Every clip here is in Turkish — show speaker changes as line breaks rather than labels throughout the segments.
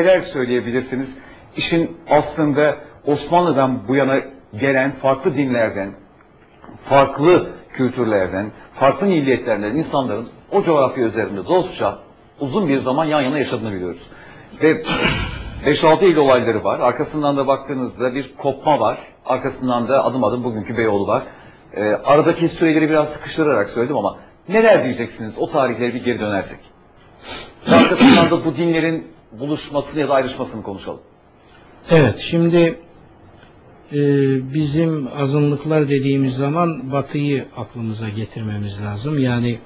neler söyleyebilirsiniz? İşin aslında Osmanlı'dan bu yana gelen farklı dinlerden, farklı kültürlerden, farklı milliyetlerden insanların o coğrafya üzerinde dostça uzun bir zaman yan yana yaşadığını biliyoruz. Ve 5-6 Eylül olayları var. Arkasından da baktığınızda bir kopma var. Arkasından da adım adım bugünkü Beyoğlu var. Ee, aradaki süreleri biraz sıkıştırarak söyledim ama neler diyeceksiniz o tarihleri bir geri dönersek? Arkasından da bu dinlerin buluşmasını ya da ayrışmasını konuşalım.
Evet, şimdi e, bizim azınlıklar dediğimiz zaman Batı'yı aklımıza getirmemiz lazım. Yani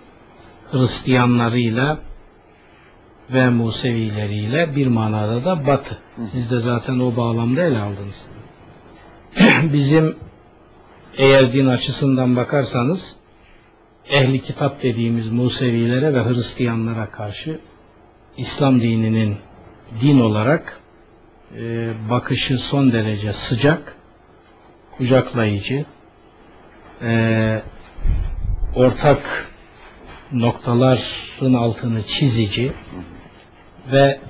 Hristiyanlarıyla ve Musevileriyle bir manada da Batı. Siz de zaten o bağlamda ele aldınız. bizim eğer din açısından bakarsanız ehli kitap dediğimiz Musevilere ve Hristiyanlara karşı İslam dininin din olarak e, bakışı son derece sıcak, kucaklayıcı, e, ortak noktaların altını çizici ve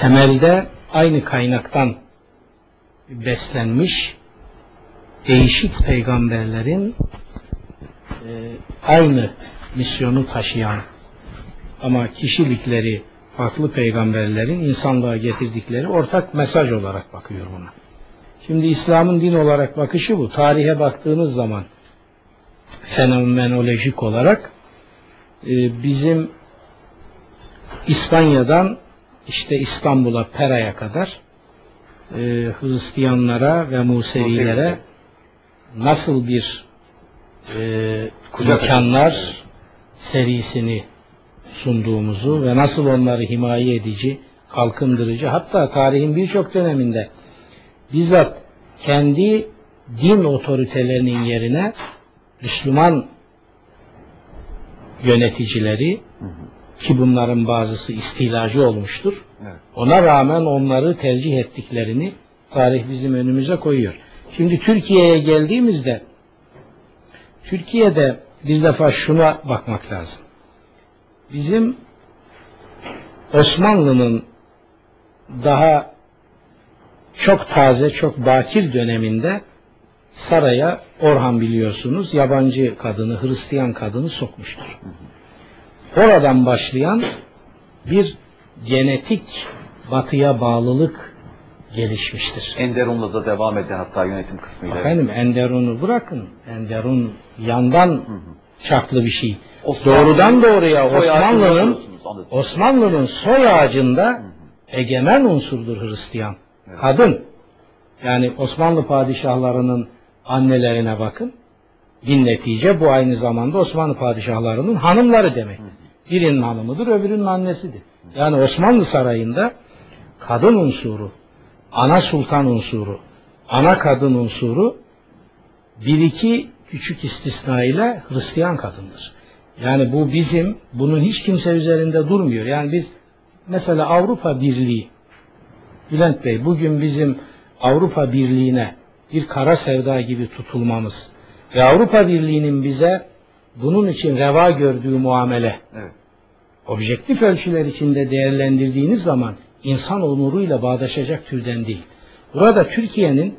temelde aynı kaynaktan beslenmiş değişik peygamberlerin e, aynı misyonu taşıyan ama kişilikleri farklı peygamberlerin insanlığa getirdikleri ortak mesaj olarak bakıyor buna. Şimdi İslam'ın din olarak bakışı bu. Tarihe baktığınız zaman fenomenolojik olarak e, bizim İspanya'dan işte İstanbul'a Pera'ya kadar e, Hristiyanlara ve Musevilere nasıl bir e, imkanlar serisini sunduğumuzu ve nasıl onları himaye edici, kalkındırıcı hatta tarihin birçok döneminde bizzat kendi din otoritelerinin yerine Müslüman yöneticileri ki bunların bazısı istilacı olmuştur. Ona rağmen onları tercih ettiklerini tarih bizim önümüze koyuyor. Şimdi Türkiye'ye geldiğimizde Türkiye'de bir defa şuna bakmak lazım. Bizim Osmanlı'nın daha çok taze, çok bakir döneminde saraya Orhan biliyorsunuz yabancı kadını, Hristiyan kadını sokmuştur. Oradan başlayan bir genetik batıya bağlılık gelişmiştir.
Enderun'la da devam eden hatta yönetim kısmıyla.
Efendim Enderun'u bırakın. Enderun yandan hı hı. Çaklı bir şey.
Osmanlı,
Doğrudan doğruya Osmanlı'nın Osmanlı'nın soy ağacında egemen unsurdur Hristiyan. Evet. Kadın. Yani Osmanlı padişahlarının annelerine bakın. Bin netice bu aynı zamanda Osmanlı padişahlarının hanımları demek. Birinin hanımıdır, öbürünün annesidir. Yani Osmanlı sarayında kadın unsuru, ana sultan unsuru, ana kadın unsuru bir iki küçük istisna ile Hristiyan kadındır. Yani bu bizim, bunun hiç kimse üzerinde durmuyor. Yani biz mesela Avrupa Birliği, Bülent Bey bugün bizim Avrupa Birliği'ne bir kara sevda gibi tutulmamız ve Avrupa Birliği'nin bize bunun için reva gördüğü muamele evet. objektif ölçüler içinde değerlendirdiğiniz zaman insan onuruyla bağdaşacak türden değil. Burada Türkiye'nin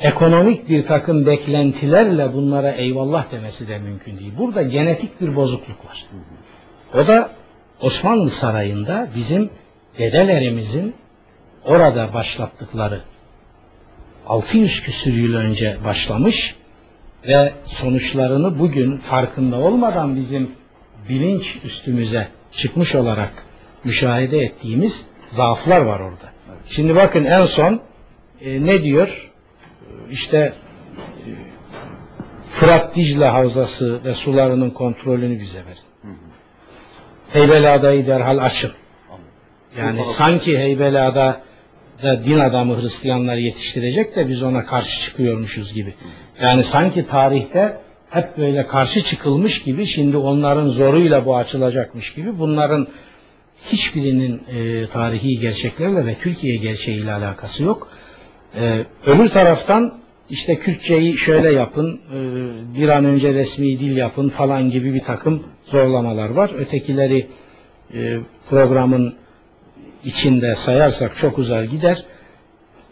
ekonomik bir takım beklentilerle bunlara eyvallah demesi de mümkün değil. Burada genetik bir bozukluk var. O da Osmanlı Sarayı'nda bizim dedelerimizin orada başlattıkları 600 küsür yıl önce başlamış ve sonuçlarını bugün farkında olmadan bizim bilinç üstümüze çıkmış olarak müşahede ettiğimiz zaaflar var orada. Şimdi bakın en son e, ne diyor? İşte e, Fırat Dicle Havzası ve sularının kontrolünü bize verin. Heybeliada'yı derhal açın. Yani sanki Heybeliada da din adamı Hristiyanları yetiştirecek de biz ona karşı çıkıyormuşuz gibi. Yani sanki tarihte hep böyle karşı çıkılmış gibi şimdi onların zoruyla bu açılacakmış gibi bunların hiçbirinin e, tarihi gerçeklerle ve Türkiye gerçeğiyle alakası yok. E, öbür taraftan işte Kürtçeyi şöyle yapın, e, bir an önce resmi dil yapın falan gibi bir takım zorlamalar var. Ötekileri e, programın içinde sayarsak çok uzar gider.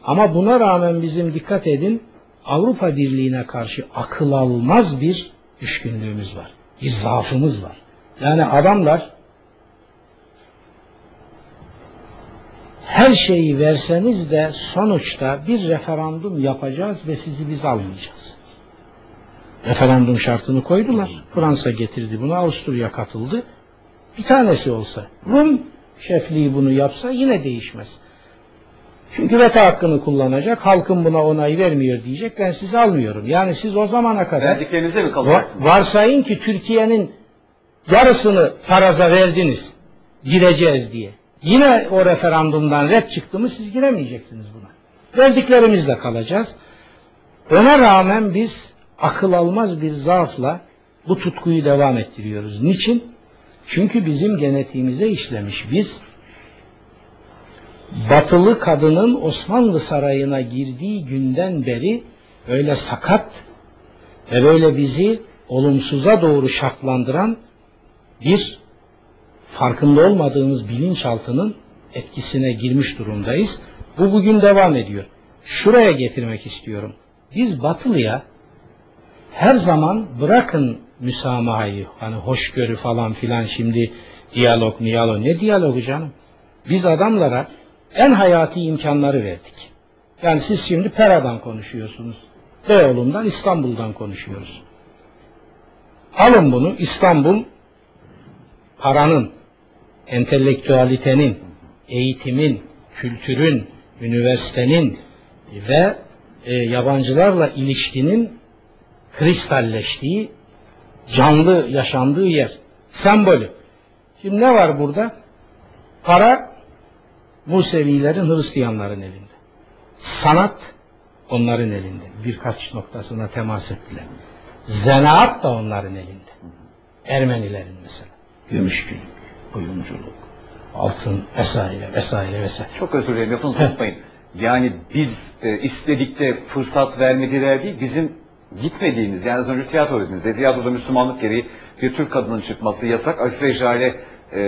Ama buna rağmen bizim dikkat edin Avrupa Birliği'ne karşı akıl almaz bir düşkünlüğümüz var. Bir zaafımız var. Yani adamlar her şeyi verseniz de sonuçta bir referandum yapacağız ve sizi biz almayacağız. Referandum şartını koydular. Fransa getirdi bunu, Avusturya katıldı. Bir tanesi olsa, Rum şefliği bunu yapsa yine değişmez. Çünkü veto hakkını kullanacak, halkın buna onay vermiyor diyecek, ben sizi almıyorum. Yani siz o zamana kadar
Verdiklerinizde mi kalacaksınız?
varsayın ki Türkiye'nin yarısını faraza verdiniz, gireceğiz diye. Yine o referandumdan red çıktı mı siz giremeyeceksiniz buna. Verdiklerimizle kalacağız. Ona rağmen biz akıl almaz bir zaafla bu tutkuyu devam ettiriyoruz. Niçin? Çünkü bizim genetiğimize işlemiş. Biz batılı kadının Osmanlı sarayına girdiği günden beri öyle sakat ve böyle bizi olumsuza doğru şartlandıran bir farkında olmadığımız bilinçaltının etkisine girmiş durumdayız. Bu bugün devam ediyor. Şuraya getirmek istiyorum. Biz batılıya her zaman bırakın müsamahayı, hani hoşgörü falan filan şimdi diyalog, miyalog, ne diyalogu canım? Biz adamlara en hayati imkanları verdik. Yani siz şimdi Pera'dan konuşuyorsunuz. Beyoğlu'ndan, İstanbul'dan konuşuyoruz. Alın bunu İstanbul paranın, entelektüalitenin, eğitimin, kültürün, üniversitenin ve e, yabancılarla ilişkinin kristalleştiği, canlı yaşandığı yer. Sembolü. Şimdi ne var burada? Para Musevilerin, Hristiyanların elinde. Sanat onların elinde. Birkaç noktasına temas ettiler. Zanaat da onların elinde. Ermenilerin mesela. Gümüşgül, oyunculuk, altın vesaire vesaire vesaire.
Çok özür dilerim lafınızı unutmayın. Yani biz e, istedik de fırsat vermediler değil, bizim gitmediğimiz, yani az önce tiyatro dediniz. Tiyatroda Müslümanlık gereği bir Türk kadının çıkması yasak. Afife Jale e,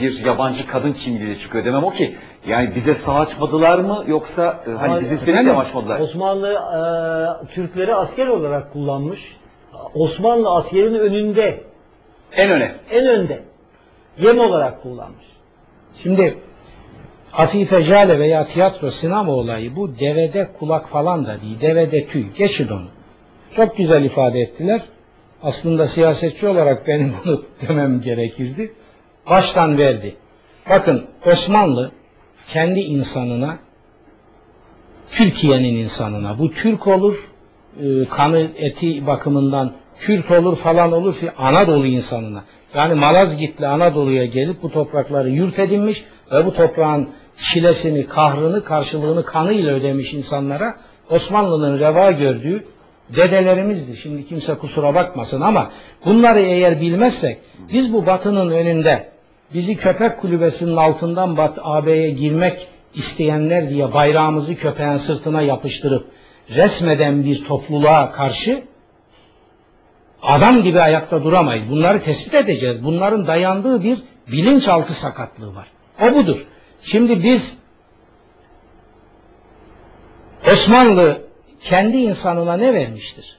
bir yabancı kadın kimliğiyle çıkıyor. Demem o ki, yani bize sağ açmadılar mı yoksa e, hani
Ama
biz istedik de mi açmadılar?
Osmanlı e, Türkleri asker olarak kullanmış. Osmanlı askerinin önünde,
En öne.
en önde. Yem olarak kullanmış.
Şimdi Afife Jale veya tiyatro sinema olayı bu devede kulak falan da değil. Devede tüy. Geçin onu. Çok güzel ifade ettiler. Aslında siyasetçi olarak benim bunu demem gerekirdi. Baştan verdi. Bakın Osmanlı kendi insanına Türkiye'nin insanına bu Türk olur e, kanı eti bakımından Kürt olur falan olur Anadolu insanına yani Malazgirtli Anadolu'ya gelip bu toprakları yurt edinmiş ve bu toprağın çilesini, kahrını, karşılığını kanıyla ödemiş insanlara Osmanlı'nın reva gördüğü dedelerimizdi. Şimdi kimse kusura bakmasın ama bunları eğer bilmezsek biz bu batının önünde bizi köpek kulübesinin altından bat AB'ye girmek isteyenler diye bayrağımızı köpeğin sırtına yapıştırıp resmeden bir topluluğa karşı adam gibi ayakta duramayız. Bunları tespit edeceğiz. Bunların dayandığı bir bilinçaltı sakatlığı var. O budur. Şimdi biz Osmanlı kendi insanına ne vermiştir?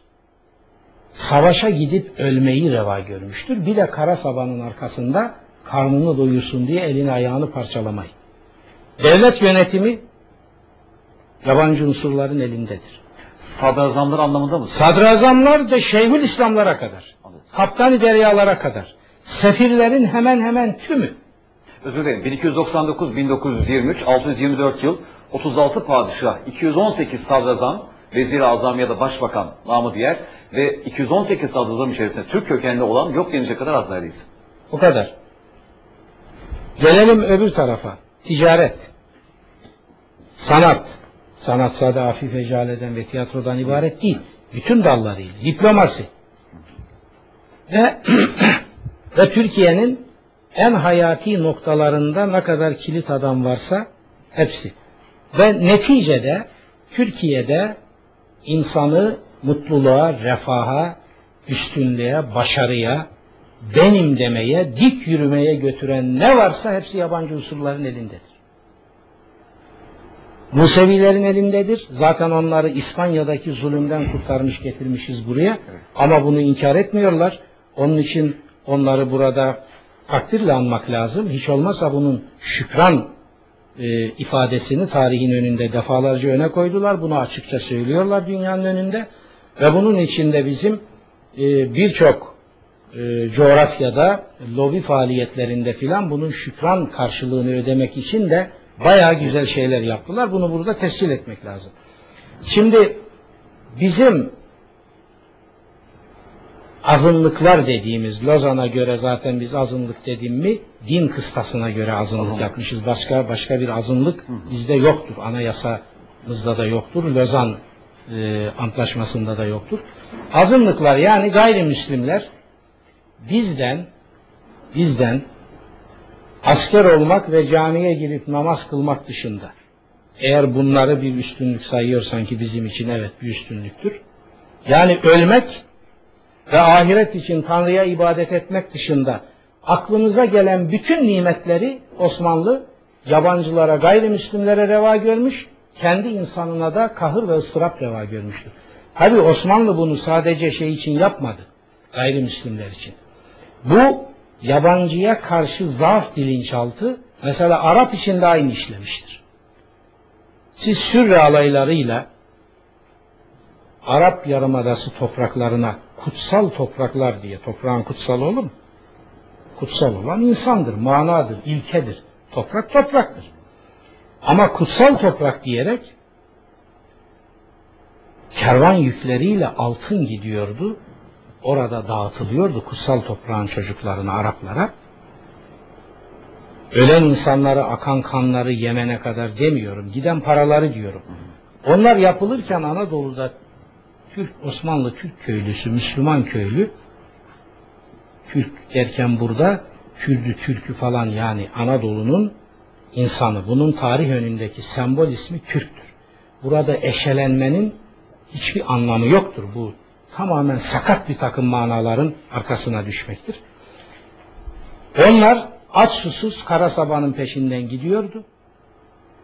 Savaşa gidip ölmeyi reva görmüştür. Bir de kara sabanın arkasında karnını doyursun diye elini ayağını parçalamayı. Devlet yönetimi yabancı unsurların elindedir.
Sadrazamlar anlamında mı?
Sadrazamlar da Şeyhül İslamlara kadar, kaptan deryalara kadar, sefirlerin hemen hemen tümü.
Özür dilerim. 1299-1923, 624 yıl, 36 padişah, 218 sadrazam, vezir azam ya da başbakan namı diğer ve 218 sadrazam içerisinde Türk kökenli olan yok denecek kadar az neredeyse.
O kadar. Gelelim öbür tarafa. Ticaret. Sanat. Sanat sadece hafif ecaleden ve tiyatrodan ibaret değil. Bütün dallarıyla. Diplomasi. Ve, ve Türkiye'nin en hayati noktalarında ne kadar kilit adam varsa hepsi. Ve neticede Türkiye'de insanı mutluluğa, refaha, üstünlüğe, başarıya benim demeye, dik yürümeye götüren ne varsa hepsi yabancı unsurların elindedir. Musevilerin elindedir. Zaten onları İspanya'daki zulümden kurtarmış getirmişiz buraya. Ama bunu inkar etmiyorlar. Onun için onları burada takdirle anmak lazım. Hiç olmazsa bunun şükran e, ifadesini tarihin önünde defalarca öne koydular. Bunu açıkça söylüyorlar dünyanın önünde. Ve bunun içinde bizim e, birçok e, coğrafyada lobi faaliyetlerinde filan bunun şükran karşılığını ödemek için de bayağı güzel şeyler yaptılar. Bunu burada tescil etmek lazım. Şimdi bizim azınlıklar dediğimiz Lozan'a göre zaten biz azınlık dedim mi din kıstasına göre azınlık yapmışız. Başka başka bir azınlık bizde yoktur. Anayasamızda da yoktur. Lozan e, antlaşmasında da yoktur. Azınlıklar yani gayrimüslimler bizden bizden asker olmak ve camiye girip namaz kılmak dışında eğer bunları bir üstünlük sayıyorsan ki bizim için evet bir üstünlüktür. Yani ölmek ve ahiret için Tanrı'ya ibadet etmek dışında aklınıza gelen bütün nimetleri Osmanlı yabancılara, gayrimüslimlere reva görmüş, kendi insanına da kahır ve ıstırap reva görmüştür. Tabi Osmanlı bunu sadece şey için yapmadı, gayrimüslimler için. Bu yabancıya karşı zaaf bilinçaltı mesela Arap için de aynı işlemiştir. Siz Sürre alaylarıyla Arap Yarımadası topraklarına kutsal topraklar diye toprağın kutsal olur mu? Kutsal olan insandır, manadır, ilkedir. Toprak topraktır. Ama kutsal toprak diyerek kervan yükleriyle altın gidiyordu. Orada dağıtılıyordu kutsal toprağın çocuklarına, Araplara. Ölen insanları, akan kanları Yemen'e kadar demiyorum. Giden paraları diyorum. Onlar yapılırken Anadolu'da Türk, Osmanlı Türk köylüsü, Müslüman köylü Türk derken burada Kürdü, Türkü falan yani Anadolu'nun insanı. Bunun tarih önündeki sembol ismi Türktür. Burada eşelenmenin hiçbir anlamı yoktur. Bu tamamen sakat bir takım manaların arkasına düşmektir. Onlar aç susuz kara sabanın peşinden gidiyordu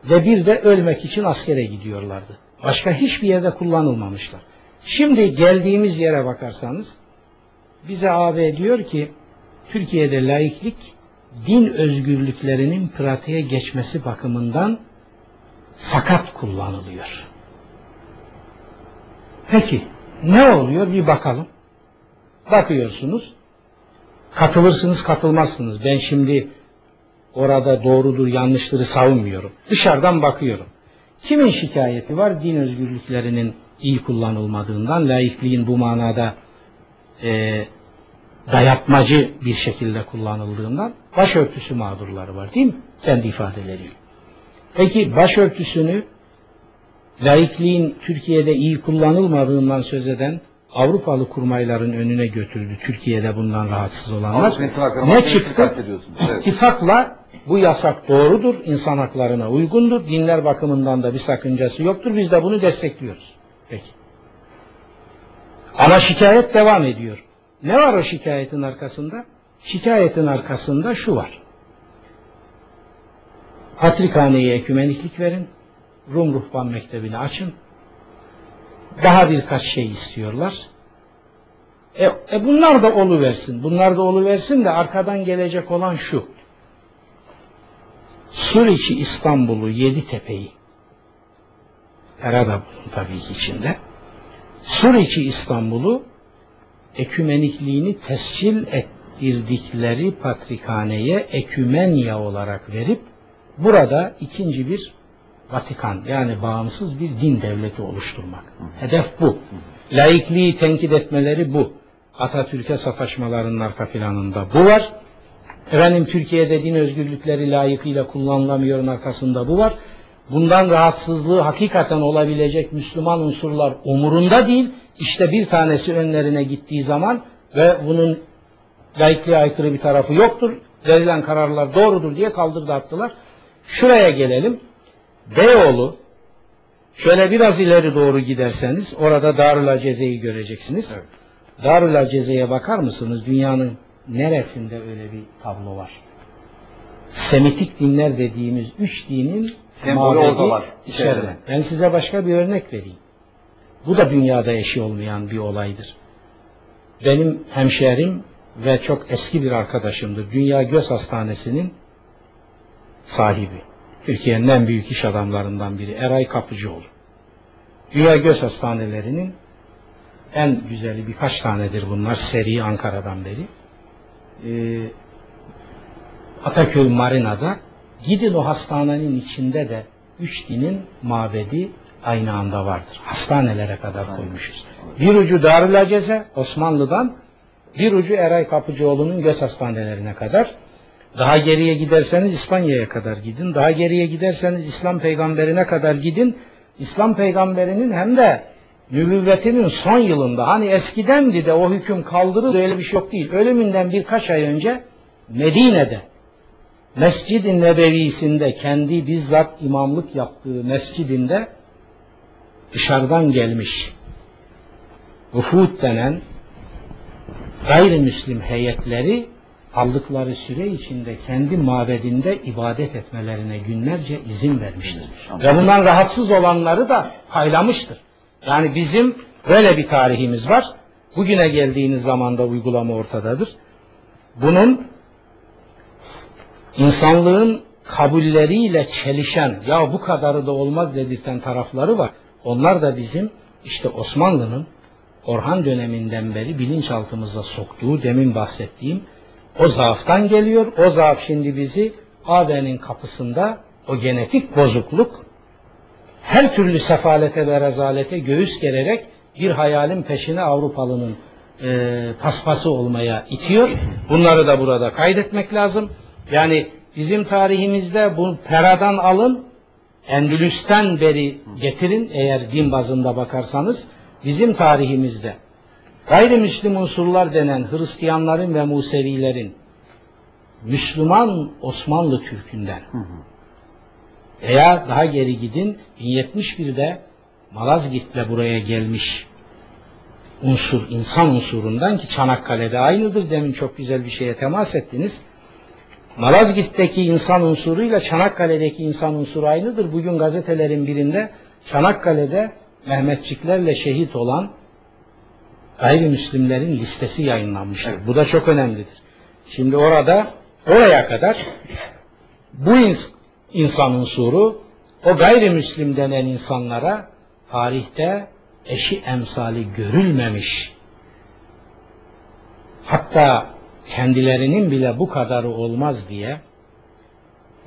ve bir de ölmek için askere gidiyorlardı. Başka hiçbir yerde kullanılmamışlar. Şimdi geldiğimiz yere bakarsanız bize AB diyor ki Türkiye'de laiklik din özgürlüklerinin pratiğe geçmesi bakımından sakat kullanılıyor. Peki ne oluyor bir bakalım. Bakıyorsunuz katılırsınız katılmazsınız. Ben şimdi orada doğrudur yanlıştırı savunmuyorum. Dışarıdan bakıyorum. Kimin şikayeti var? Din özgürlüklerinin iyi kullanılmadığından, laikliğin bu manada e, dayatmacı bir şekilde kullanıldığından başörtüsü mağdurları var değil mi? Kendi ifadeleriyle. Peki başörtüsünü laikliğin Türkiye'de iyi kullanılmadığından söz eden Avrupalı kurmayların önüne götürdü. Türkiye'de bundan rahatsız olanlar. Ne çıktı?
Evet.
İttifakla bu yasak doğrudur, insan haklarına uygundur, dinler bakımından da bir sakıncası yoktur. Biz de bunu destekliyoruz. Peki. Ama şikayet devam ediyor. Ne var o şikayetin arkasında? Şikayetin arkasında şu var. Patrikhaneye ekümeniklik verin. Rum Ruhban Mektebi'ni açın. Daha birkaç şey istiyorlar. E, e bunlar da olu versin. Bunlar da olu versin de arkadan gelecek olan şu. Suriçi İstanbul'u, Yeditepe'yi Hera da bunun tabii ki içinde. Suriçi İstanbul'u ekümenikliğini tescil ettirdikleri patrikhaneye ekümenya olarak verip burada ikinci bir Vatikan yani bağımsız bir din devleti oluşturmak. Hedef bu. Laikliği tenkit etmeleri bu. Atatürk'e sataşmalarının arka planında bu var. Efendim Türkiye'de din özgürlükleri layıkıyla kullanılamıyorun arkasında bu var. Bundan rahatsızlığı hakikaten olabilecek Müslüman unsurlar umurunda değil. İşte bir tanesi önlerine gittiği zaman ve bunun laikliğe aykırı bir tarafı yoktur. Verilen kararlar doğrudur diye kaldırdı attılar. Şuraya gelelim. Beyoğlu şöyle biraz ileri doğru giderseniz orada Darül Aceze'yi göreceksiniz.
Evet.
Darül Aceze'ye bakar mısınız? Dünyanın neresinde öyle bir tablo var? Semitik dinler dediğimiz üç dinin
Sembolü orada var,
içeride.
içeride.
Ben size başka bir örnek vereyim. Bu da dünyada eşi olmayan bir olaydır. Benim hemşerim ve çok eski bir arkadaşımdır. Dünya Göz Hastanesi'nin sahibi. Türkiye'nin en büyük iş adamlarından biri Eray Kapıcıoğlu. Dünya Göz Hastanelerinin en güzeli birkaç tanedir bunlar. Seri Ankara'dan beri. Ee, Ataköy Marina'da gidin o hastanenin içinde de üç dinin mabedi aynı anda vardır. Hastanelere kadar koymuşuz. Bir ucu Darül Aceze Osmanlı'dan bir ucu Eray Kapıcıoğlu'nun göz hastanelerine kadar. Daha geriye giderseniz İspanya'ya kadar gidin. Daha geriye giderseniz İslam peygamberine kadar gidin. İslam peygamberinin hem de nübüvvetinin son yılında hani eskidendi de o hüküm kaldırıldı öyle bir şey yok değil. Ölümünden birkaç ay önce Medine'de Mescid-i Nebevisinde kendi bizzat imamlık yaptığı mescidinde dışarıdan gelmiş vufud denen gayrimüslim heyetleri aldıkları süre içinde kendi mabedinde ibadet etmelerine günlerce izin vermiştir. Ve bundan rahatsız olanları da paylamıştır. Yani bizim böyle bir tarihimiz var. Bugüne geldiğiniz zaman da uygulama ortadadır. Bunun insanlığın kabulleriyle çelişen ya bu kadarı da olmaz dedirten tarafları var. Onlar da bizim işte Osmanlı'nın Orhan döneminden beri bilinçaltımıza soktuğu demin bahsettiğim o zaaftan geliyor. O zaaf şimdi bizi AB'nin kapısında o genetik bozukluk her türlü sefalete ve rezalete göğüs gererek bir hayalin peşine Avrupalı'nın e, paspası olmaya itiyor. Bunları da burada kaydetmek lazım. Yani bizim tarihimizde bu Pera'dan alın, Endülüs'ten beri getirin eğer din bazında bakarsanız bizim tarihimizde gayrimüslim unsurlar denen Hristiyanların ve Musevilerin Müslüman Osmanlı Türk'ünden veya daha geri gidin 1071'de Malazgirt'le buraya gelmiş unsur, insan unsurundan ki Çanakkale'de aynıdır. Demin çok güzel bir şeye temas ettiniz. Malazgirt'teki insan unsuruyla Çanakkale'deki insan unsuru aynıdır. Bugün gazetelerin birinde Çanakkale'de Mehmetçiklerle şehit olan gayrimüslimlerin listesi yayınlanmıştır.
Evet.
Bu da çok önemlidir. Şimdi orada oraya kadar bu ins- insan unsuru o gayrimüslim denen insanlara tarihte eşi emsali görülmemiş hatta kendilerinin bile bu kadarı olmaz diye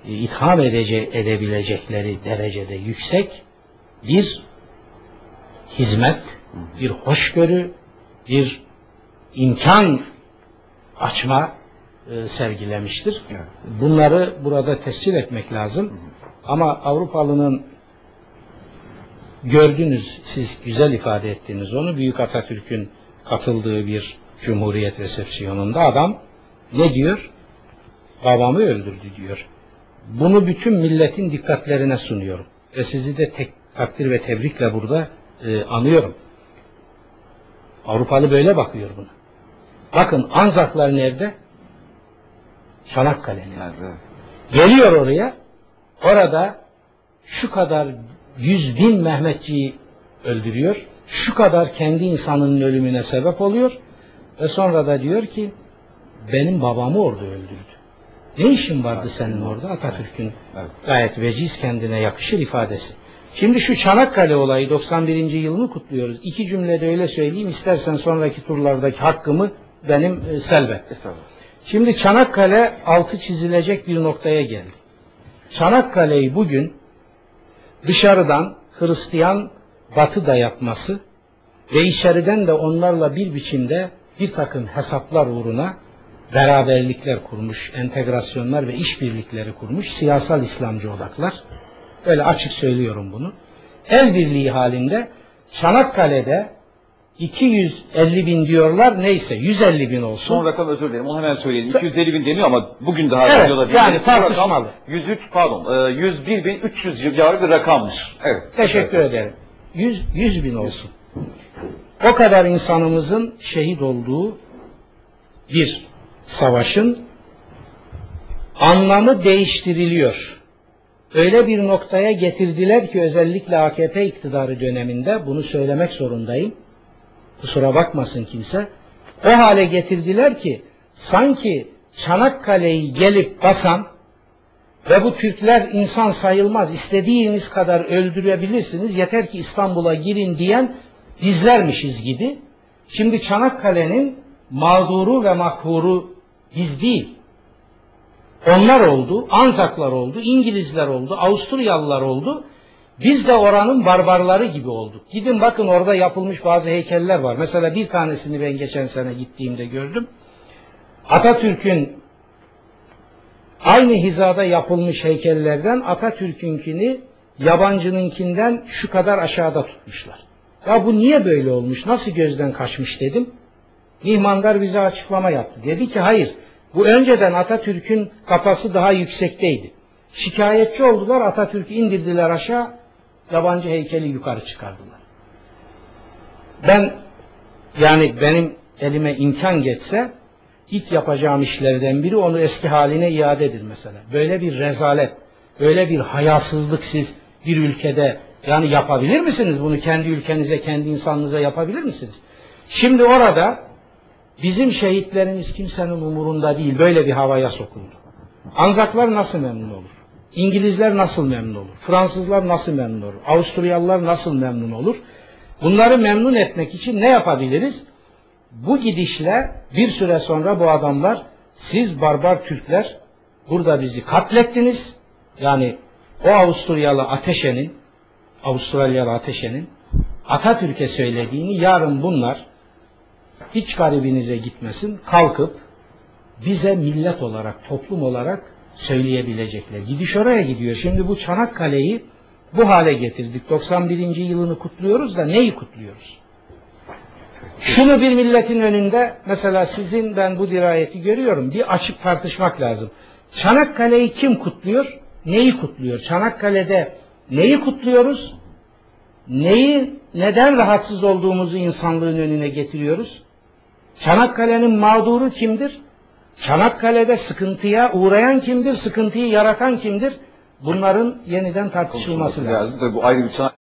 e, itham edece, edebilecekleri derecede yüksek bir hizmet, bir hoşgörü, bir imkan açma e, sergilemiştir.
Evet.
Bunları burada tescil etmek lazım. Ama Avrupalı'nın gördünüz, siz güzel ifade ettiniz onu. Büyük Atatürk'ün katıldığı bir Cumhuriyet resepsiyonunda adam ne diyor? Babamı öldürdü diyor. Bunu bütün milletin dikkatlerine sunuyorum. Ve sizi de tek, takdir ve tebrikle burada e, anıyorum. Avrupalı böyle bakıyor buna. Bakın Anzaklar nerede? Çanakkale'nin.
Evet, evet.
Geliyor oraya. Orada şu kadar yüz bin Mehmetçiyi öldürüyor. Şu kadar kendi insanının ölümüne sebep oluyor. Ve sonra da diyor ki benim babamı orada öldürdü. Ne işin vardı senin orada? Atatürk'ün
Evet.
gayet veciz kendine yakışır ifadesi. Şimdi şu Çanakkale olayı 91. yılını kutluyoruz. İki cümlede öyle söyleyeyim. İstersen sonraki turlardaki hakkımı benim e, selbet. Şimdi Çanakkale altı çizilecek bir noktaya geldi. Çanakkale'yi bugün dışarıdan Hristiyan batı dayatması ve içeriden de onlarla bir biçimde bir takım hesaplar uğruna beraberlikler kurmuş, entegrasyonlar ve işbirlikleri kurmuş siyasal İslamcı odaklar. Böyle açık söylüyorum bunu. El birliği halinde Çanakkale'de 250 bin diyorlar neyse 150 bin olsun.
Son rakam özür dilerim. Onu hemen söyleyelim. 250 bin deniyor ama bugün daha
Evet,
radyoda
yani
bildiğimiz rakam
tartışmalı.
103 pardon e, 101 bin 300 civarı bir rakammış. Evet.
Teşekkür ederim. 100, 100 bin olsun. O kadar insanımızın şehit olduğu bir savaşın anlamı değiştiriliyor. Öyle bir noktaya getirdiler ki özellikle AKP iktidarı döneminde bunu söylemek zorundayım. Kusura bakmasın kimse. O hale getirdiler ki sanki Çanakkale'yi gelip basan ve bu Türkler insan sayılmaz, istediğiniz kadar öldürebilirsiniz, yeter ki İstanbul'a girin diyen bizlermişiz gibi. Şimdi Çanakkale'nin mağduru ve makhuru biz değil. Onlar oldu, Anzaklar oldu, İngilizler oldu, Avusturyalılar oldu. Biz de oranın barbarları gibi olduk. Gidin bakın orada yapılmış bazı heykeller var. Mesela bir tanesini ben geçen sene gittiğimde gördüm. Atatürk'ün aynı hizada yapılmış heykellerden Atatürk'ünkini yabancınınkinden şu kadar aşağıda tutmuşlar. Ya bu niye böyle olmuş? Nasıl gözden kaçmış dedim. Mihmandar bize açıklama yaptı. Dedi ki hayır. Bu önceden Atatürk'ün kafası daha yüksekteydi. Şikayetçi oldular Atatürk'ü indirdiler aşağı. Yabancı heykeli yukarı çıkardılar. Ben yani benim elime imkan geçse ilk yapacağım işlerden biri onu eski haline iadedir mesela. Böyle bir rezalet, böyle bir hayasızlık siz bir ülkede yani yapabilir misiniz bunu kendi ülkenize, kendi insanınıza yapabilir misiniz? Şimdi orada bizim şehitlerimiz kimsenin umurunda değil. Böyle bir havaya sokuldu. Anzaklar nasıl memnun olur? İngilizler nasıl memnun olur? Fransızlar nasıl memnun olur? Avusturyalılar nasıl memnun olur? Bunları memnun etmek için ne yapabiliriz? Bu gidişle bir süre sonra bu adamlar siz barbar Türkler burada bizi katlettiniz. Yani o Avusturyalı Ateşe'nin Avustralyalı Ateşe'nin Atatürk'e söylediğini yarın bunlar hiç garibinize gitmesin kalkıp bize millet olarak, toplum olarak söyleyebilecekler. Gidiş oraya gidiyor. Şimdi bu Çanakkale'yi bu hale getirdik. 91. yılını kutluyoruz da neyi kutluyoruz? Şunu bir milletin önünde mesela sizin ben bu dirayeti görüyorum. Bir açık tartışmak lazım. Çanakkale'yi kim kutluyor? Neyi kutluyor? Çanakkale'de neyi kutluyoruz? Neyi, neden rahatsız olduğumuzu insanlığın önüne getiriyoruz? Çanakkale'nin mağduru kimdir? Çanakkale'de sıkıntıya uğrayan kimdir? Sıkıntıyı yaratan kimdir? Bunların yeniden tartışılması lazım.
Tabii bu ayrı bir